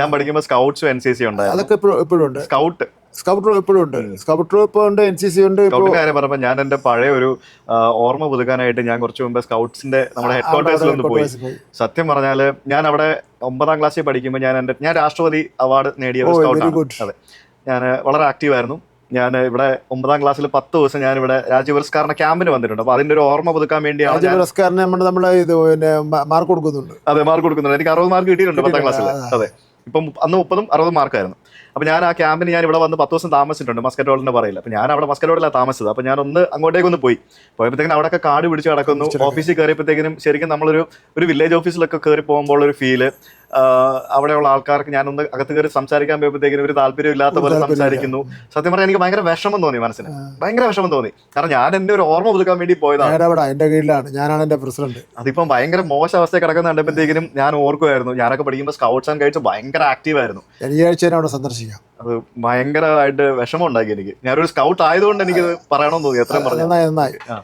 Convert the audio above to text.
ഞാൻ പഠിക്കുമ്പോൾ സ്കൗട്ട്സും N C C ഉണ്ടായിരുന്നു. അതൊക്കെ എപ്പോഴും ഉണ്ട്. സ്കൗട്ട് സ്കൗട്ട് എപ്പോഴും ഉണ്ട്. സ്കൗട്ട് ഇപ്പോൾ ഉണ്ട് എൻ സി സി ഉണ്ട് കാര്യം പറഞ്ഞപ്പോൾ ഞാൻ എന്റെ പഴയ ഒരു ഓർമ്മ പുതുക്കാനായിട്ട് ഞാൻ കുറച്ച് മുമ്പ് സ്കൗട്ട്സിന്റെ നമ്മുടെ ഹെഡ് ക്വാർട്ടേഴ്സിൽ ഒന്ന് പോയി. സത്യം പറഞ്ഞാൽ ഞാൻ അവിടെ ഒമ്പതാം ക്ലാസ്സിൽ പഠിക്കുമ്പോൾ ഞാൻ എന്റെ ഞാൻ രാഷ്ട്രപതി അവാർഡ് നേടിയ ഒരു സ്കൗട്ടാണ് അതെ. ഞാൻ വളരെ ആക്റ്റീവ് ആയിരുന്നു. ഞാൻ ഇവിടെ ഒമ്പതാം ക്ലാസ്സിൽ പത്ത് ദിവസം ഞാൻ ഇവിടെ രാജ്യ പുരസ്കാറിന്റെ ക്യാമ്പിന് വന്നിട്ടുണ്ട്. അപ്പൊ അതിന്റെ ഒരു ഓർമ്മ പുതുക്കാൻ വേണ്ടിയാണ് രാജ്യ പുരസ്കാരന് നമ്മൾ നമ്മുടെ ഇത് പിന്നെ മാർക്ക് കൊടുക്കുന്നുണ്ട്. അതെ മാർക്ക് കൊടുക്കുന്നുണ്ട്. എനിക്ക് അറുപത് മാർക്ക് കിട്ടിയിട്ടുണ്ട് പത്താം ക്ലാസ്സിൽ അതെ. ഇപ്പം അന്ന് മുപ്പതും അറുപതും മാർക്കായിരുന്നു. അപ്പോൾ ഞാൻ ആ ക്യാമ്പിന് ഞാൻ ഇവിടെ വന്ന് പത്ത് ദിവസം താമസിച്ചിട്ടുണ്ട് മസ്കറ്റ് ഹോളിന്റെ പറയില്ല അപ്പോൾ ഞാൻ അവിടെ മസ്കറ്റ് ഹോളിലാണ് താമസിച്ചത്. അപ്പോൾ ഞാൻ ഒന്ന് അങ്ങോട്ടേക്കൊന്ന് പോയി. പോയപ്പോഴത്തേക്കും അവിടെയൊക്കെ കാട് പിടിച്ച് കിടക്കുന്നു. ഓഫീസിൽ കയറിയപ്പോഴത്തേക്കിനും ശരിക്കും നമ്മളൊരു ഒരു വില്ലേജ് ഓഫീസിലൊക്കെ കയറി പോകുമ്പോൾ ഒരു ഫീൽ. അവിടെയുള്ള ആൾക്കാർക്ക് ഞാനൊന്ന് അകത്ത് കയറി സംസാരിക്കാൻ പോയപ്പോഴത്തേക്കും ഒരു താല്പര്യം ഇല്ലാത്ത പോലെ സംസാരിക്കുന്നു. സത്യം പറഞ്ഞാൽ എനിക്ക് ഭയങ്കര വിഷമം തോന്നി മനസ്സിന്. ഭയങ്കര വിഷമം തോന്നി. കാരണം ഞാൻ എന്റെ ഒരു ഓർമ്മ പുതുക്കാൻ വേണ്ടി പോയതാണ്. എന്റെ കീഴിലാണ്. ഞാനാണ് എന്റെ പ്രസിഡന്റ്. അതിപ്പം ഭയങ്കര മോശം അവസ്ഥ കിടക്കുന്ന കണ്ടപ്പോഴത്തേക്കും ഞാൻ ഓർക്കുമായിരുന്നു ഞാനൊക്കെ പഠിക്കുമ്പോൾ സ്കൗട്ട്സ് ആൻഡ് ഗൈഡ്സ് ഭയങ്കര ആക്റ്റീവ് ആയിരുന്നു. ഈ അവിടെ സന്ദർശിക്കാം. അത് ഭയങ്കരമായിട്ട് വിഷമം ഉണ്ടാക്കി എനിക്ക്. ഞാനൊരു സ്കൗട്ട് ആയതുകൊണ്ട് എനിക്ക് പറയണമെന്ന് തോന്നി. എത്രയും പറഞ്ഞു. നന്നായി.